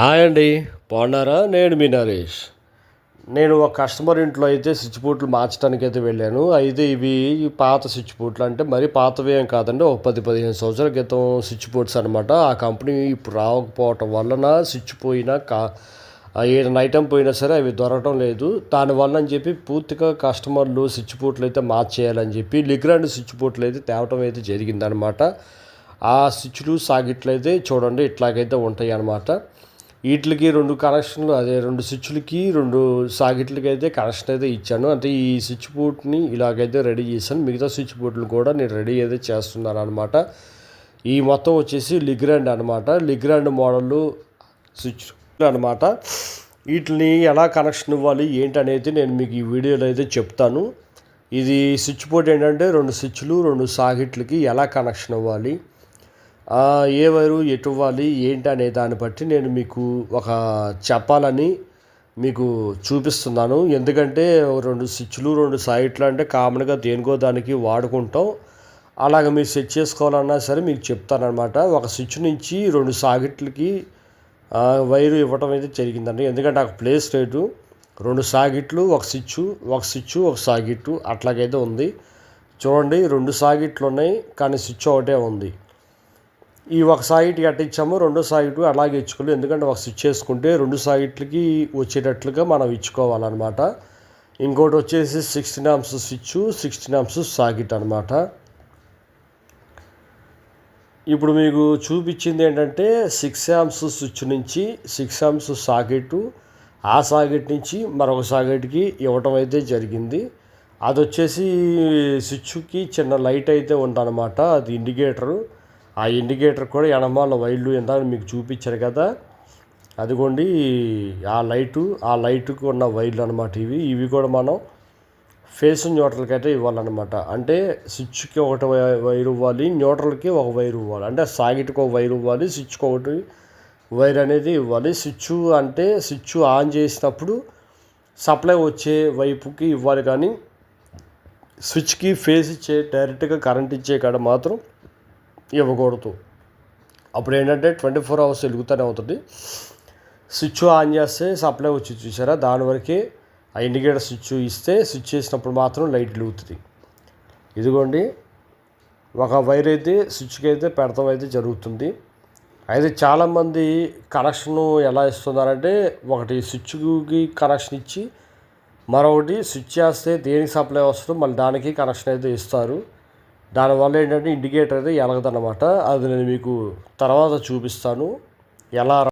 Hi అండి. బాగున్నారా? నేను మీ నరేష్. నేను ఒక కస్టమర్ ఇంట్లో అయితే స్విచ్ బోర్డులు మార్చడానికి అయితే వెళ్ళాను. అయితే ఇవి పాత స్విచ్ బోర్డులు అంటే మరీ పాతవి ఏం కాదండి. ఒక పది పదిహేను సంవత్సరాల క్రితం స్విచ్ బోర్డ్స్ అనమాట ఆ కంపెనీ ఇప్పుడు రాకపోవటం వలన స్విచ్ పోయినా కా ఏదైనా ఐటెం పోయినా సరే అవి దొరకడం లేదు. దానివల్ల అని చెప్పి పూర్తిగా కస్టమర్లు స్విచ్ బోర్డులు అయితే మార్చేయాలని చెప్పి లిగ్రాండ్ స్విచ్ బోర్డులు అయితే తేవటం అయితే జరిగిందనమాట ఆ స్విచ్లు సాగిట్లయితే చూడండి ఇట్లాగైతే ఉంటాయి అన్నమాట వీటికి రెండు కనెక్షన్లు అదే రెండు స్విచ్లకి రెండు సాకెట్లకి అయితే కనెక్షన్ అయితే ఇచ్చాను. అంటే ఈ స్విచ్ బోర్డ్ని ఇలాగైతే రెడీ చేశాను. మిగతా స్విచ్ బోర్డులు కూడా నేను రెడీ అయితే చేస్తున్నాను అనమాట ఈ మొత్తం వచ్చేసి లిగ్రాండ్ అనమాట లిగ్రాండ్ మోడల్ స్విచ్ అనమాట వీటిని ఎలా కనెక్షన్ ఇవ్వాలి ఏంటనేది నేను మీకు ఈ వీడియోలో అయితే చెప్తాను. ఇది స్విచ్ బోర్డ్ ఏంటంటే రెండు స్విచ్లు రెండు సాకెట్లకి ఎలా కనెక్షన్ ఇవ్వాలి ఏ వైరు ఎటు ఇవ్వాలి ఏంటి అనే దాన్ని బట్టి నేను మీకు ఒక చెప్పాలని మీకు చూపిస్తున్నాను. ఎందుకంటే రెండు స్విచ్లు రెండు సైట్లు అంటే కామన్గా దేనికో దానికి వాడుకుంటాం. అలాగే మీరు సెట్ చేసుకోవాలన్నా సరే మీకు చెప్తానమాట ఒక స్విచ్ నుంచి రెండు సాకెట్లకి వైరు ఇవ్వటం అయితే జరిగిందండి. ఎందుకంటే ఆ ప్లేస్ రేటు రెండు సాగిట్లు ఒక స్విచ్ ఒక స్విచ్ ఒక సాగిట్టు అట్లాగైతే ఉంది. చూడండి రెండు సాగిట్లు ఉన్నాయి కానీ స్విచ్ ఒకటే ఉంది. ఈ ఒక సాయిట్ కట్టించాము రెండో సాయిట్ అలాగే ఇచ్చుకోలేదు ఎందుకంటే ఒక స్విచ్ చేసుకుంటే రెండు సాయిట్లకి వచ్చేటట్లుగా మనం ఇచ్చుకోవాలన్నమాట. ఇంకోటి వచ్చేసి sixteen amps switch sixteen amps socket అనమాట ఇప్పుడు మీకు చూపించింది ఏంటంటే సిక్స్ ఆమ్స్ స్విచ్ నుంచి సిక్స్ ఆమ్స్ సాకెట్ ఆ సాకెట్ నుంచి మరొక సాకెట్కి ఇవ్వటం అయితే జరిగింది. అది వచ్చేసి స్విచ్కి చిన్న లైట్ అయితే ఉందన్నమాట అది ఇండికేటరు ఆ ఇండికేటర్ కూడా ఎనమాల వైర్లు ఎంత మీకు చూపించారు కదా. అదిగోండి ఆ లైటు ఆ లైటుకు ఉన్న వైర్లు అనమాట ఇవి. ఇవి కూడా మనం ఫేస్ న్యూట్రల్కి అయితే ఇవ్వాలన్నమాట. అంటే స్విచ్కి ఒకటి వైర్ ఇవ్వాలి న్యూట్రల్కి ఒక వైర్ ఇవ్వాలి. అంటే సాగిట్కి ఒక వైర్ ఇవ్వాలి స్విచ్కి ఒకటి వైర్ అనేది ఇవ్వాలి. స్విచ్ అంటే స్విచ్ ఆన్ చేసినప్పుడు సప్లై వచ్చే వైపుకి ఇవ్వాలి కానీ స్విచ్కి ఫేస్ ఇచ్చే డైరెక్ట్గా కరెంట్ ఇచ్చే కాడ మాత్రం ఇవ్వకూడదు. అప్పుడు ఏంటంటే ట్వంటీ ఫోర్ అవర్స్ వెలుగుతూనే అవుతుంది స్విచ్ ఆన్ చేస్తే సప్లై వచ్చి చూసారా? దాని వరకే ఆ ఇండికేటర్ స్విచ్ ఇస్తే స్విచ్ చేసినప్పుడు మాత్రం లైట్ వెలుగుతుంది. ఇదిగోండి ఒక వైర్ అయితే స్విచ్కి అయితే పెడతాం అయితే జరుగుతుంది. అయితే చాలామంది కనెక్షన్ ఎలా ఇస్తున్నారంటే ఒకటి స్విచ్కి కనెక్షన్ ఇచ్చి మరొకటి స్విచ్ చేస్తే దేనికి సప్లై వస్తుందో మళ్ళీ దానికి కనెక్షన్ అయితే ఇస్తారు. దానివల్ల ఏంటంటే ఇండికేటర్ అయితే ఎలగదన్నమాట. అది నేను మీకు తర్వాత చూపిస్తాను. ఎలా